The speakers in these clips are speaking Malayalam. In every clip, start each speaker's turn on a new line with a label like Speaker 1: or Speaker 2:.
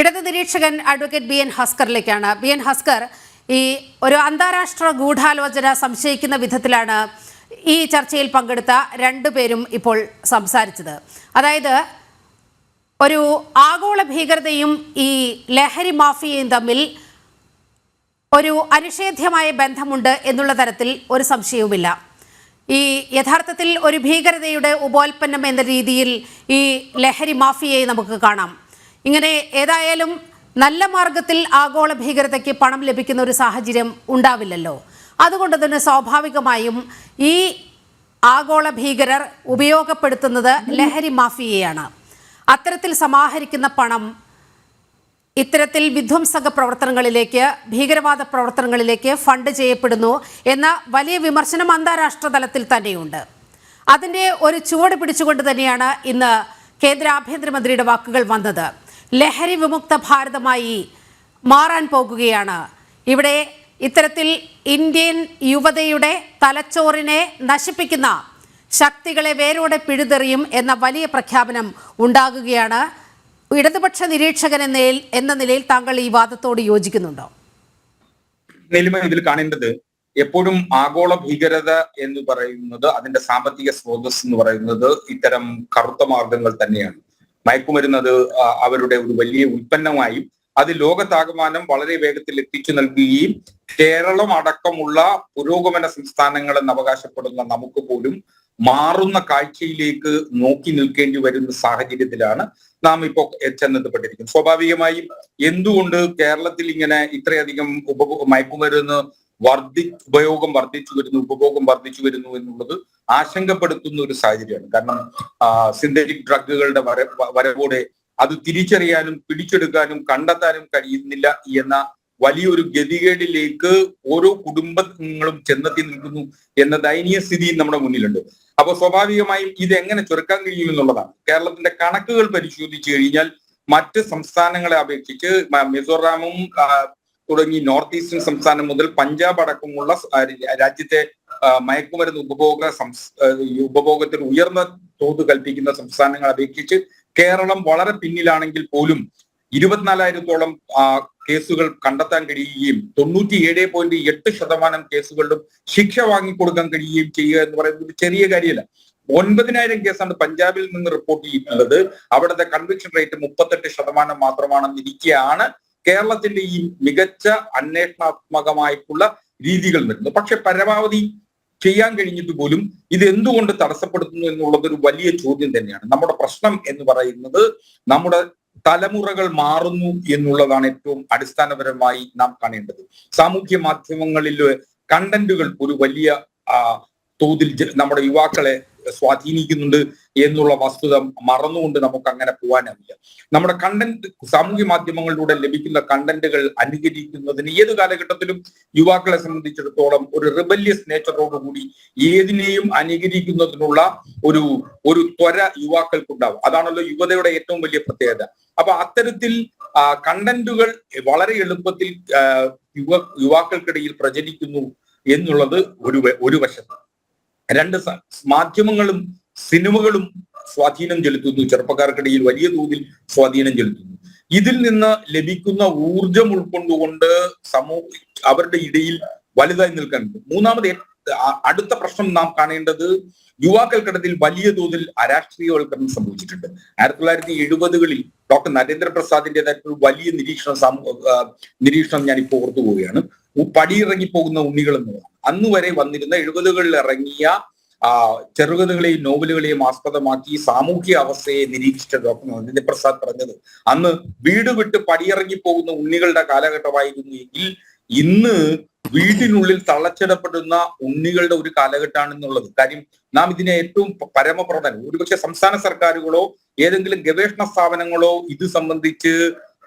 Speaker 1: ഇടത് നിരീക്ഷകൻ അഡ്വക്കേറ്റ് ബി എൻ ഹസ്കറിലേക്കാണ്. ബി എൻ ഹസ്കർ ഈ ഒരു അന്താരാഷ്ട്ര ഗൂഢാലോചന സംശയിക്കുന്ന വിധത്തിലാണ് ഈ ചർച്ചയിൽ പങ്കെടുത്ത രണ്ടുപേരും ഇപ്പോൾ സംസാരിച്ചത്. അതായത് ഒരു ആഗോള ഭീകരതയും ഈ ലഹരി മാഫിയയും തമ്മിൽ ഒരു അനിഷേധ്യമായ ബന്ധമുണ്ട് എന്നുള്ള തരത്തിൽ ഒരു സംശയവുമില്ല. ഈ യഥാർത്ഥത്തിൽ ഒരു ഭീകരതയുടെ ഉപോൽപ്പന്നം എന്ന രീതിയിൽ ഈ ലഹരി മാഫിയയെ നമുക്ക് കാണാം. ഇങ്ങനെ ഏതായാലും നല്ല മാർഗത്തിൽ ആഗോള ഭീകരതയ്ക്ക് പണം ലഭിക്കുന്ന ഒരു സാഹചര്യം ഉണ്ടാവില്ലല്ലോ. അതുകൊണ്ട് തന്നെ സ്വാഭാവികമായും ഈ ആഗോള ഭീകരർ ഉപയോഗപ്പെടുത്തുന്നത് ലഹരി മാഫിയയാണ്. അത്തരത്തിൽ സമാഹരിക്കുന്ന പണം ഇത്തരത്തിൽ വിധ്വംസക പ്രവർത്തനങ്ങളിലേക്ക് ഭീകരവാദ പ്രവർത്തനങ്ങളിലേക്ക് ഫണ്ട് ചെയ്യപ്പെടുന്നു എന്ന വലിയ വിമർശനം അന്താരാഷ്ട്ര തലത്തിൽ തന്നെയുണ്ട്. അതിന്റെ ഒരു ചുവട് പിടിച്ചുകൊണ്ട് തന്നെയാണ് ഇന്ന് കേന്ദ്ര ആഭ്യന്തരമന്ത്രിയുടെ വാക്കുകൾ വന്നത്. ലഹരി വിമുക്ത ഭാരതമായി മാറാൻ പോകുകയാണ്. ഇവിടെ ഇത്തരത്തിൽ ഇന്ത്യൻ യുവതയുടെ തലച്ചോറിനെ നശിപ്പിക്കുന്ന ശക്തികളെ വേരോടെ പിഴുതെറിയും എന്ന വലിയ പ്രഖ്യാപനം ഉണ്ടാകുകയാണ്. ഇടതുപക്ഷ നിരീക്ഷകൻ എന്ന നിലയിൽ- താങ്കൾ ഈ വാദത്തോട് യോജിക്കുന്നുണ്ടോ?
Speaker 2: ഇതിൽ കാണേണ്ടത് എപ്പോഴും ആഗോള ഭീകരത എന്ന് പറയുന്നത് അതിന്റെ സാമ്പത്തിക സ്രോതസ് എന്ന് പറയുന്നത് ഇത്തരം കറുത്ത മാർഗങ്ങൾ തന്നെയാണ്. മയക്കുമരുന്നത് അവരുടെ ഒരു വലിയ ഉൽപ്പന്നമായും അത് ലോകത്താകമാനം വളരെ വേഗത്തിൽ എത്തിച്ചു നൽകുകയും കേരളം അടക്കമുള്ള പുരോഗമന സംസ്ഥാനങ്ങളെന്ന് അവകാശപ്പെടുന്ന നമുക്ക് പോലും മാറുന്ന കാഴ്ചയിലേക്ക് നോക്കി നിൽക്കേണ്ടി വരുന്ന സാഹചര്യത്തിലാണ് നാം ഇപ്പോൾ ചെന്നെത്തപ്പെട്ടിരിക്കുന്നത് സ്വാഭാവികമായും എന്തുകൊണ്ട് കേരളത്തിൽ ഇങ്ങനെ ഇത്രയധികം ഉപ മയക്കുമരുന്ന് വർദ്ധി ഉപയോഗം വർദ്ധിച്ചു വരുന്നു ഉപഭോഗം വർദ്ധിച്ചു വരുന്നു എന്നുള്ളത് ആശങ്കപ്പെടുത്തുന്ന ഒരു സാഹചര്യമാണ്. കാരണം സിന്തറ്റിക് ഡ്രഗുകളുടെ വര വരവോടെ അത് തിരിച്ചറിയാനും പിടിച്ചെടുക്കാനും കണ്ടെത്താനും കഴിയുന്നില്ല എന്ന വലിയൊരു ഗതികേടിലേക്ക് ഓരോ കുടുംബങ്ങളും ചെന്നെത്തി നിൽക്കുന്നു എന്ന ദയനീയ സ്ഥിതി നമ്മുടെ മുന്നിലുണ്ട്. അപ്പൊ സ്വാഭാവികമായും ഇത് എങ്ങനെ ചുരുക്കാൻ കഴിയും എന്നുള്ളതാണ്. കേരളത്തിന്റെ കണക്കുകൾ പരിശോധിച്ചു കഴിഞ്ഞാൽ മറ്റ് സംസ്ഥാനങ്ങളെ അപേക്ഷിച്ച് മിസോറാമും തുടങ്ങി നോർത്ത് ഈസ്റ്റേൺ സംസ്ഥാനം മുതൽ പഞ്ചാബ് അടക്കമുള്ള രാജ്യത്തെ മയക്കുമരുന്ന് ഉപഭോഗ ഉപഭോഗത്തിന് ഉയർന്ന തോത് കൽപ്പിക്കുന്ന സംസ്ഥാനങ്ങളെ അപേക്ഷിച്ച് കേരളം വളരെ പിന്നിലാണെങ്കിൽ പോലും ഇരുപത്തിനാലായിരത്തോളം കേസുകൾ കണ്ടെത്താൻ കഴിയുകയും തൊണ്ണൂറ്റി ഏഴ് പോയിന്റ് എട്ട് ശതമാനം കേസുകളിലും ശിക്ഷ വാങ്ങിക്കൊടുക്കാൻ കഴിയുകയും ചെയ്യുക എന്ന് പറയുന്നത് ഒരു ചെറിയ കാര്യമല്ല. ഒൻപതിനായിരം കേസാണ് പഞ്ചാബിൽ നിന്ന് റിപ്പോർട്ട് ചെയ്തിട്ടുള്ളത് അവിടുത്തെ കൺവിക്ഷൻ റേറ്റ് മുപ്പത്തെട്ട് ശതമാനം മാത്രമാണെന്നിരിക്കെയാണ് കേരളത്തിന്റെ ഈ മികച്ച അന്വേഷണാത്മകമായിട്ടുള്ള രീതികൾ വരുന്നു. പക്ഷെ പരമാവധി ചെയ്യാൻ കഴിഞ്ഞിട്ട് പോലും ഇത് എന്തുകൊണ്ട് തടസ്സപ്പെടുത്തുന്നു എന്നുള്ളത് ഒരു വലിയ ചോദ്യം തന്നെയാണ്. നമ്മുടെ പ്രശ്നം എന്ന് പറയുന്നത് നമ്മുടെ തലമുറകൾ മാറുന്നു എന്നുള്ളതാണ് ഏറ്റവും അടിസ്ഥാനപരമായി നാം കാണേണ്ടത്. സാമൂഹ്യ മാധ്യമങ്ങളിൽ കണ്ടന്റുകൾ ഒരു വലിയ തോതിൽ നമ്മുടെ യുവാക്കളെ സ്വാധീനിക്കുന്നുണ്ട് എന്നുള്ള വസ്തുത മറന്നുകൊണ്ട് നമുക്ക് അങ്ങനെ പോകാനാവില്ല നമ്മുടെ കണ്ടന്റ് സാമൂഹ്യ മാധ്യമങ്ങളിലൂടെ ലഭിക്കുന്ന കണ്ടന്റുകൾ അനുകരിക്കുന്നതിന് ഏത് കാലഘട്ടത്തിലും യുവാക്കളെ സംബന്ധിച്ചിടത്തോളം ഒരു റിബല്യസ് നേച്ചറോടുകൂടി ഏതിനെയും അനുകരിക്കുന്നതിനുള്ള ഒരു ഒരു ത്വര യുവാക്കൾക്കുണ്ടാവും. അതാണല്ലോ യുവതയുടെ ഏറ്റവും വലിയ പ്രത്യേകത. അപ്പൊ അത്തരത്തിൽ കണ്ടന്റുകൾ വളരെ എളുപ്പത്തിൽ യുവ യുവാക്കൾക്കിടയിൽ പ്രചരിക്കുന്നു എന്നുള്ളത് ഒരു ഒരു വശത്ത്. രണ്ട് മാധ്യമങ്ങളും സിനിമകളും സ്വാധീനം ചെലുത്തുന്നു. ചെറുപ്പക്കാർക്കിടയിൽ വലിയ തോതിൽ സ്വാധീനം ചെലുത്തുന്നു. ഇതിൽ നിന്ന് ലഭിക്കുന്ന ഊർജം ഉൾക്കൊണ്ടുകൊണ്ട് സമൂഹ അവരുടെ ഇടയിൽ വലുതായി നിൽക്കാനുണ്ട്. മൂന്നാമത് അടുത്ത പ്രശ്നം നാം കാണേണ്ടത് യുവാക്കൾക്കിടത്തിൽ വലിയ തോതിൽ അരാഷ്ട്രീയവൽക്കരണം സംഭവിച്ചിട്ടുണ്ട്. ആയിരത്തി തൊള്ളായിരത്തി എഴുപതുകളിൽ ഡോക്ടർ നരേന്ദ്രപ്രസാദിന്റേതായിട്ടുള്ള വലിയ നിരീക്ഷണം നിരീക്ഷണം ഞാൻ ഇപ്പോൾ ഓർത്തു പോവുകയാണ് പടിയിറങ്ങി പോകുന്ന ഉണ്ണികൾ എന്നുള്ളതാണ് അന്ന് വരെ വന്നിരുന്ന എഴുപതുകളിൽ ഇറങ്ങിയ ചെറുകഥകളെയും നോവലുകളെയും ആസ്പദമാക്കി സാമൂഹ്യ അവസ്ഥയെ നിരീക്ഷിച്ച ഡോക്ടർ പ്രസാദ് പറഞ്ഞത്. അന്ന് വീട് വിട്ട് പടിയിറങ്ങി പോകുന്ന ഉണ്ണികളുടെ കാലഘട്ടമായിരുന്നു എങ്കിൽ ഇന്ന് വീട്ടിനുള്ളിൽ തളച്ചിടപ്പെടുന്ന ഉണ്ണികളുടെ ഒരു കാലഘട്ടമാണെന്നുള്ളത്. കാര്യം നാം ഇതിനെ ഏറ്റവും പരമപ്രധാനം ഒരുപക്ഷെ സംസ്ഥാന സർക്കാരുകളോ ഏതെങ്കിലും ഗവേഷണ സ്ഥാപനങ്ങളോ ഇത് സംബന്ധിച്ച്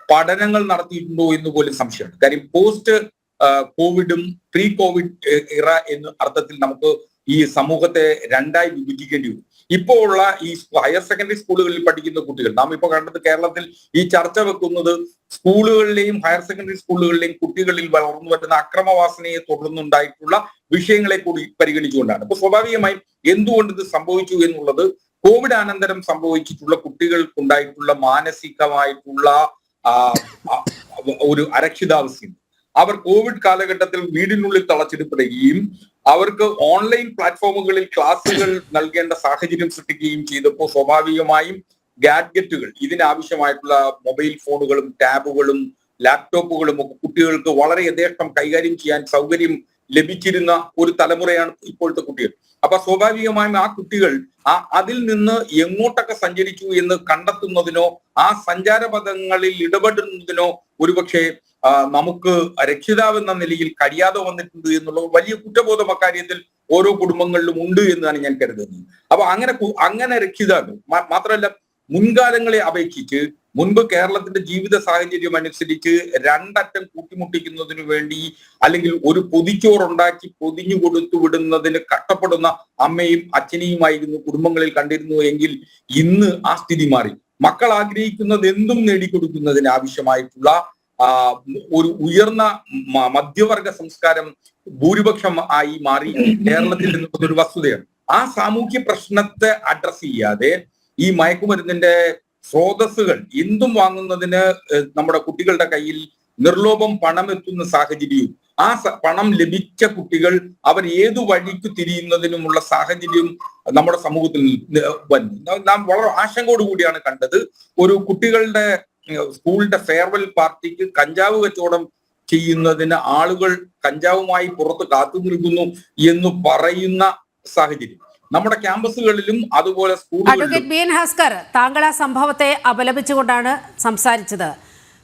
Speaker 2: പഠനങ്ങൾ നടത്തിയിട്ടുണ്ടോ എന്ന് പോലും സംശയമുണ്ട്. കാര്യം പോസ്റ്റ് കോവിഡും പ്രീ കോവിഡ് ഇറ എന്ന അർത്ഥത്തിൽ നമുക്ക് ഈ സമൂഹത്തെ രണ്ടായി വിഭജിക്കേണ്ടി വരും. ഇപ്പോ ഉള്ള ഈ ഹയർ സെക്കൻഡറി സ്കൂളുകളിൽ പഠിക്കുന്ന കുട്ടികൾ നാം ഇപ്പോൾ കണ്ടത് കേരളത്തിൽ ഈ ചർച്ച വെക്കുന്നത് സ്കൂളുകളിലെയും ഹയർ സെക്കൻഡറി സ്കൂളുകളിലെയും കുട്ടികളിൽ വളർന്നു വരുന്ന അക്രമവാസനയെ തുടർന്നുണ്ടായിട്ടുള്ള വിഷയങ്ങളെ കൂടി പരിഗണിച്ചുകൊണ്ടാണ്. അപ്പൊ സ്വാഭാവികമായും എന്തുകൊണ്ട് ഇത് സംഭവിച്ചു എന്നുള്ളത് കോവിഡ് അനന്തരം സംഭവിച്ചിട്ടുള്ള കുട്ടികൾക്കുണ്ടായിട്ടുള്ള മാനസികമായിട്ടുള്ള ഒരു അരക്ഷിതാവസ്ഥയുണ്ട്. അവർ കോവിഡ് കാലഘട്ടത്തിൽ വീടിനുള്ളിൽ തളച്ചിടപ്പെടുകയും അവർക്ക് ഓൺലൈൻ പ്ലാറ്റ്ഫോമുകളിൽ ക്ലാസുകൾ നൽകേണ്ട സാഹചര്യം സൃഷ്ടിക്കുകയും ചെയ്തപ്പോൾ സ്വാഭാവികമായും ഗാഡ്ജറ്റുകൾ ഇതിനാവശ്യമായിട്ടുള്ള മൊബൈൽ ഫോണുകളും ടാബുകളും ലാപ്ടോപ്പുകളും ഒക്കെ കുട്ടികൾക്ക് വളരെ യഥേഷ്ടം കൈകാര്യം ചെയ്യാൻ സൗകര്യം ലഭിച്ചിരുന്ന ഒരു തലമുറയാണ് ഇപ്പോഴത്തെ കുട്ടികൾ. അപ്പൊ സ്വാഭാവികമായും ആ കുട്ടികൾ ആ അതിൽ നിന്ന് എങ്ങോട്ടൊക്കെ സഞ്ചരിച്ചു എന്ന് കണ്ടെത്തുന്നതിനോ ആ സഞ്ചാരപഥങ്ങളിൽ ഇടപെടുന്നതിനോ ഒരുപക്ഷെ നമുക്ക് രക്ഷിതാവ് എന്ന നിലയിൽ കഴിയാതെ വന്നിട്ടുണ്ട് എന്നുള്ള വലിയ കുറ്റബോധം അക്കാര്യത്തിൽ ഓരോ കുടുംബങ്ങളിലും ഉണ്ട് എന്നാണ് ഞാൻ കരുതുന്നത്. അപ്പൊ അങ്ങനെ അങ്ങനെ രക്ഷിതാക്കൾ മാത്രമല്ല മുൻകാലങ്ങളെ അപേക്ഷിച്ച് മുൻപ് കേരളത്തിന്റെ ജീവിത സാഹചര്യം അനുസരിച്ച് രണ്ടറ്റം കൂട്ടിമുട്ടിക്കുന്നതിന് വേണ്ടി അല്ലെങ്കിൽ ഒരു പൊതിച്ചോറുണ്ടാക്കി പൊതിഞ്ഞു കൊടുത്തു വിടുന്നതിന് കഷ്ടപ്പെടുന്ന അമ്മയും അച്ഛനെയുമായിരുന്നു കുടുംബങ്ങളിൽ കണ്ടിരുന്നു എങ്കിൽ ഇന്ന് ആ സ്ഥിതി മാറി. മക്കൾ ആഗ്രഹിക്കുന്നത് എന്തും നേടിക്കൊടുക്കുന്നതിന് ആവശ്യമായിട്ടുള്ള ഒരു ഉയർന്ന മധ്യവർഗ സംസ്കാരം ഭൂരിപക്ഷം ആയി മാറി കേരളത്തിൽ എന്നുള്ളത് ഒരു വസ്തുതയാണ്. ആ സാമൂഹ്യ പ്രശ്നത്തെ അഡ്രസ് ചെയ്യാതെ ഈ മയക്കുമരുന്നിന്റെ സ്രോതസ്സുകൾ എന്തും വാങ്ങുന്നതിന് നമ്മുടെ കുട്ടികളുടെ കയ്യിൽ നിർലോഭം പണം എത്തുന്ന സാഹചര്യവും ആ പണം ലഭിച്ച കുട്ടികൾ അവർ ഏതു വഴിക്ക് തിരിയുന്നതിനുമുള്ള സാഹചര്യം നമ്മുടെ സമൂഹത്തിൽ വന്നു. നാം- വളരെ ആശങ്കയോടുകൂടിയാണ് കണ്ടത്. ഒരു കുട്ടികളുടെ സ്കൂളിന്റെ ഫെയർവെൽ പാർട്ടിക്ക് കഞ്ചാവ് കച്ചവടം ചെയ്യുന്നതിന് ആളുകൾ കഞ്ചാവുമായി പുറത്ത് കാത്തു നിൽക്കുന്നു എന്ന് പറയുന്ന സാഹചര്യം. നമ്മുടെ ക്യാമ്പസുകളിലും അതുപോലെ
Speaker 1: ഭാസ്കർ താങ്കൾ ആ സംഭവത്തെ അപലപിച്ചുകൊണ്ടാണ് സംസാരിച്ചത്.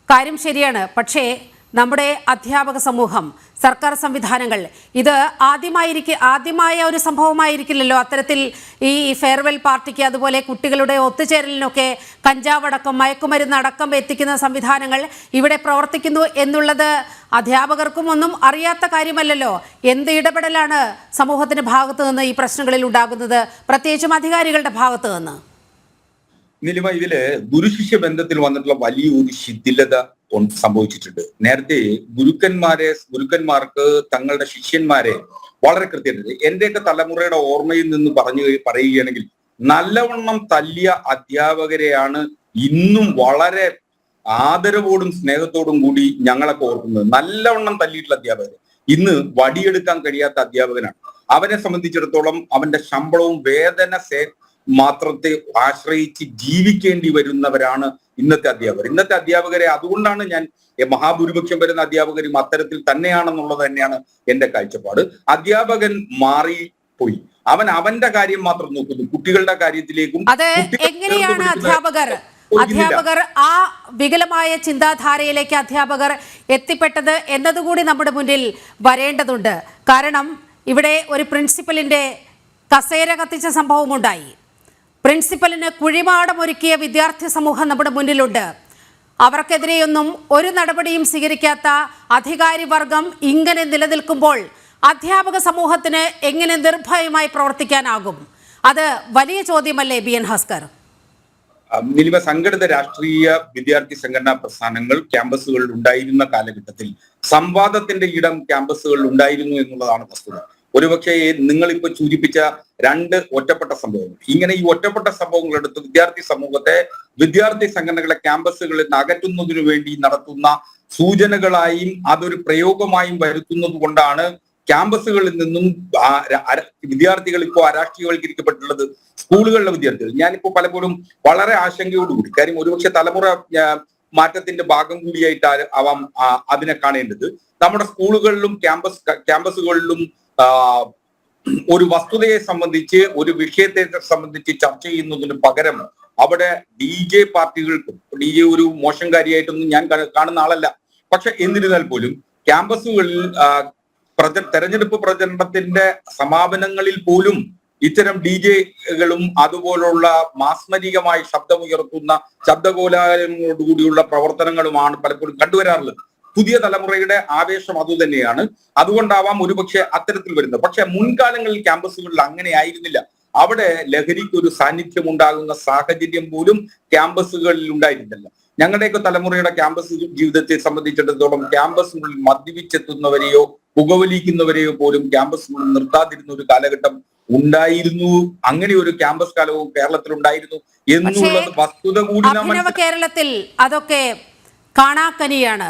Speaker 1: കാര്യം ശരിയാണ്. പക്ഷേ നമ്മുടെ അധ്യാപക സമൂഹം സർക്കാർ സംവിധാനങ്ങൾ ഇത് ആദ്യമായിരിക്കും ആദ്യമായ ഒരു സംഭവമായിരിക്കില്ലല്ലോ? അത്തരത്തിൽ ഈ ഫെയർവെൽ പാർട്ടിക്ക് അതുപോലെ കുട്ടികളുടെ ഒത്തുചേരലിനൊക്കെ കഞ്ചാവടക്കം മയക്കുമരുന്ന് അടക്കം എത്തിക്കുന്ന സംവിധാനങ്ങൾ ഇവിടെ പ്രവർത്തിക്കുന്നു എന്നുള്ളത് അധ്യാപകർക്കും ഒന്നും അറിയാത്ത കാര്യമല്ലല്ലോ? എന്ത് ഇടപെടലാണ് സമൂഹത്തിന്റെ ഭാഗത്തു നിന്ന് ഈ പ്രശ്നങ്ങളിൽ ഉണ്ടാകുന്നത്? പ്രത്യേകിച്ചും അധികാരികളുടെ ഭാഗത്തു നിന്ന്.
Speaker 2: ഇതിൽ ഗുരുശിഷ്യ ബന്ധത്തിൽ വന്നിട്ടുള്ള വലിയൊരു ശിഥിലത സംഭവിച്ചിട്ടുണ്ട്. നേരത്തെ ഗുരുക്കന്മാരെ ഗുരുക്കന്മാർക്ക് തങ്ങളുടെ ശിഷ്യന്മാരെ വളരെ കൃത്യമായിട്ട് എന്റെയൊക്കെ തലമുറയുടെ ഓർമ്മയിൽ നിന്ന് പറഞ്ഞു പറയുകയാണെങ്കിൽ നല്ലവണ്ണം തല്ലിയ അധ്യാപകരെയാണ് ഇന്നും വളരെ ആദരവോടും സ്നേഹത്തോടും കൂടി ഞങ്ങളൊക്കെ ഓർക്കുന്നത്. നല്ലവണ്ണം തല്ലിയിട്ടുള്ള അധ്യാപകർ ഇന്ന് വടിയെടുക്കാൻ കഴിയാത്ത അധ്യാപകനാണ്. അവനെ സംബന്ധിച്ചിടത്തോളം അവന്റെ ശമ്പളവും വേദന സേ മാത്രത്തെ ആശ്രയിച്ച് ജീവിക്കേണ്ടി വരുന്നവരാണ് ഇന്നത്തെ അധ്യാപകർ. ഇന്നത്തെ അധ്യാപകരെ അതുകൊണ്ടാണ് ഞാൻ മഹാഭൂരിപക്ഷം വരുന്ന അധ്യാപകരും അത്തരത്തിൽ തന്നെയാണെന്നുള്ളത് തന്നെയാണ് എന്റെ കാഴ്ചപ്പാട്. അധ്യാപകൻ മാറി പോയി. അവൻ അവന്റെ കാര്യം മാത്രം നോക്കുന്നു. കുട്ടികളുടെ കാര്യത്തിലേക്കും
Speaker 1: അത് എങ്ങനെയാണ് അധ്യാപകർ? അധ്യാപകർ ആ വികലമായ ചിന്താധാരയിലേക്ക് അധ്യാപകർ എത്തിപ്പെട്ടത് എന്നതുകൂടി നമ്മുടെ മുന്നിൽ വരേണ്ടതുണ്ട്. കാരണം ഇവിടെ ഒരു പ്രിൻസിപ്പലിന്റെ കസേര കത്തിച്ച സംഭവമുണ്ടായി. പ്രിൻസിപ്പലിന് കുഴിമാടമൊരുക്കിയ വിദ്യാർത്ഥി സമൂഹം നമ്മുടെ മുന്നിലുണ്ട്. അവർക്കെതിരെയൊന്നും ഒരു നടപടിയും സ്വീകരിക്കാത്ത അധികാരി വർഗം ഇങ്ങനെ നിലനിൽക്കുമ്പോൾ അധ്യാപക സമൂഹത്തിന് എങ്ങനെ നിർഭയമായി പ്രവർത്തിക്കാനാകും? അത് വലിയ ചോദ്യമല്ലേ ബി എൻ ഹാസ്കർ?
Speaker 2: നിലിമ സംഘടിത രാഷ്ട്രീയ വിദ്യാർത്ഥി സംഘടനാ പ്രസ്ഥാനങ്ങൾ ക്യാമ്പസുകളിൽ ഉണ്ടായിരുന്ന കാലഘട്ടത്തിൽ സംവാദത്തിന്റെ ഇടം ക്യാമ്പസുകളിൽ ഉണ്ടായിരുന്നു എന്നുള്ളതാണ് വസ്തുത. ഒരുപക്ഷെ നിങ്ങളിപ്പോ സൂചിപ്പിച്ച രണ്ട് ഒറ്റപ്പെട്ട സംഭവങ്ങൾ. ഇങ്ങനെ ഈ ഒറ്റപ്പെട്ട സംഭവങ്ങൾ എടുത്ത് വിദ്യാർത്ഥി സമൂഹത്തെ വിദ്യാർത്ഥി സംഘടനകളെ ക്യാമ്പസുകളിൽ നിന്ന് അകറ്റുന്നതിനു വേണ്ടി നടത്തുന്ന സൂചനകളായും അതൊരു പ്രയോഗമായും വരുത്തുന്നത് കൊണ്ടാണ് ക്യാമ്പസുകളിൽ നിന്നും വിദ്യാർത്ഥികൾ ഇപ്പോൾ അരാഷ്ട്രീയവൽക്കരിക്കപ്പെട്ടുള്ളത് സ്കൂളുകളിലെ വിദ്യാർത്ഥികൾ. ഞാനിപ്പോ പലപ്പോഴും വളരെ ആശങ്കയോടുകൂടി കാര്യം ഒരുപക്ഷെ തലമുറ മാറ്റത്തിന്റെ ഭാഗം കൂടിയായിട്ടാണ് ആവാം അതിനെ കാണേണ്ടത്. നമ്മുടെ സ്കൂളുകളിലും ക്യാമ്പസ് ക്യാമ്പസുകളിലും ഒരു വസ്തുതയെ സംബന്ധിച്ച് ഒരു വിഷയത്തെ സംബന്ധിച്ച് ചർച്ച ചെയ്യുന്നതിന് പകരം അവിടെ ഡി ജെ പാർട്ടികൾക്കും ഡി ജെ ഒരു മോശം കാര്യമായിട്ടൊന്നും ഞാൻ കാണുന്ന ആളല്ല. പക്ഷെ എന്നിരുന്നാൽ പോലും ക്യാമ്പസുകളിൽ പ്രച തെരഞ്ഞെടുപ്പ് പ്രചരണത്തിന്റെ സമാപനങ്ങളിൽ പോലും ഇത്തരം ഡി ജെകളും അതുപോലുള്ള മാസ്മരികമായി ശബ്ദമുയർത്തുന്ന ശബ്ദകോലാഹലങ്ങളോടുകൂടിയുള്ള പ്രവർത്തനങ്ങളുമാണ് പലപ്പോഴും കണ്ടുവരാറുള്ളത്. പുതിയ തലമുറയുടെ ആവേശം അതുതന്നെയാണ് അതുകൊണ്ടാവാം ഒരുപക്ഷെ അത്തരത്തിൽ വരുന്നത്. പക്ഷെ മുൻകാലങ്ങളിൽ ക്യാമ്പസുകളിൽ അങ്ങനെ ആയിരുന്നില്ല അവിടെ ലഹരിക്ക് ഒരു സാന്നിധ്യം ഉണ്ടാകുന്ന സാഹചര്യം പോലും ക്യാമ്പസുകളിൽ ഉണ്ടായിരുന്നില്ല. ഞങ്ങളുടെയൊക്കെ തലമുറയുടെ ക്യാമ്പസ് ജീവിതത്തെ സംബന്ധിച്ചിടത്തോളം ക്യാമ്പസുകളിൽ മദ്യപിച്ചെത്തുന്നവരെയോ പുകവലിക്കുന്നവരെയോ പോലും ക്യാമ്പസുകളിൽ നിർത്താതിരുന്ന ഒരു കാലഘട്ടം ഉണ്ടായിരുന്നു. അങ്ങനെ ഒരു ക്യാമ്പസ് കാലവും കേരളത്തിൽ ഉണ്ടായിരുന്നു എന്നുള്ളത് വസ്തുത കൂടി
Speaker 1: കേരളത്തിൽ അതൊക്കെ കാണാക്കനിയാണ്.